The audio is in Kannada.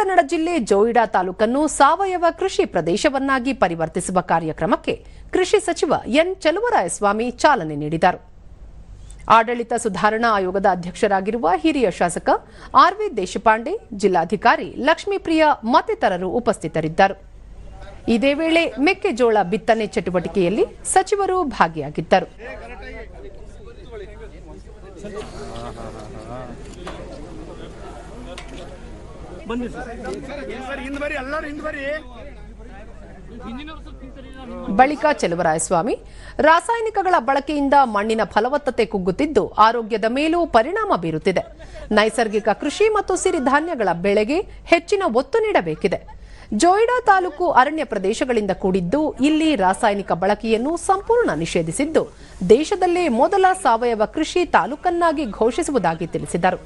ಕನ್ನಡ ಜಿಲ್ಲೆ ಜೋಯಿಡಾ ತಾಲೂಕನ್ನು ಸಾವಯವ ಕೃಷಿ ಪ್ರದೇಶವನ್ನಾಗಿ ಪರಿವರ್ತಿಸುವ ಕಾರ್ಯಕ್ರಮಕ್ಕೆ ಕೃಷಿ ಸಚಿವ ಎನ್ ಚಲುವರಾಯಸ್ವಾಮಿ ಚಾಲನೆ ನೀಡಿದರು. ಆಡಳಿತ ಸುಧಾರಣಾ ಆಯೋಗದ ಅಧ್ಯಕ್ಷರಾಗಿರುವ ಹಿರಿಯ ಶಾಸಕ ಆರ್ವಿ ದೇಶಪಾಂಡೆ, ಜಿಲ್ಲಾಧಿಕಾರಿ ಲಕ್ಷ್ಮೀಪ್ರಿಯ ಮತ್ತಿತರರು ಉಪಸ್ಥಿತರಿದ್ದರು. ಇದೇ ವೇಳೆ ಮೆಕ್ಕೆಜೋಳ ಬಿತ್ತನೆ ಚಟುವಟಿಕೆಯಲ್ಲಿ ಸಚಿವರು ಭಾಗಿಯಾಗಿದ್ದರು. ಬನ್ನಿ ಬಳಿಕ ಚೆಲುವರಾಯಸ್ವಾಮಿ, ರಾಸಾಯನಿಕಗಳ ಬಳಕೆಯಿಂದ ಮಣ್ಣಿನ ಫಲವತ್ತತೆ ಕುಗ್ಗುತ್ತಿದ್ದು ಆರೋಗ್ಯದ ಮೇಲೂ ಪರಿಣಾಮ ಬೀರುತ್ತಿದೆ. ನೈಸರ್ಗಿಕ ಕೃಷಿ ಮತ್ತು ಸಿರಿಧಾನ್ಯಗಳ ಬೆಳೆಗೆ ಹೆಚ್ಚಿನ ಒತ್ತು ನೀಡಬೇಕಿದೆ. ಜೋಯಿಡಾ ತಾಲೂಕು ಅರಣ್ಯ ಪ್ರದೇಶಗಳಿಂದ ಕೂಡಿದ್ದು ಇಲ್ಲಿ ರಾಸಾಯನಿಕ ಬಳಕೆಯನ್ನು ಸಂಪೂರ್ಣ ನಿಷೇಧಿಸಿದ್ದು, ದೇಶದಲ್ಲೇ ಮೊದಲ ಸಾವಯವ ಕೃಷಿ ತಾಲೂಕನ್ನಾಗಿ ಘೋಷಿಸುವುದಾಗಿ ತಿಳಿಸಿದರು.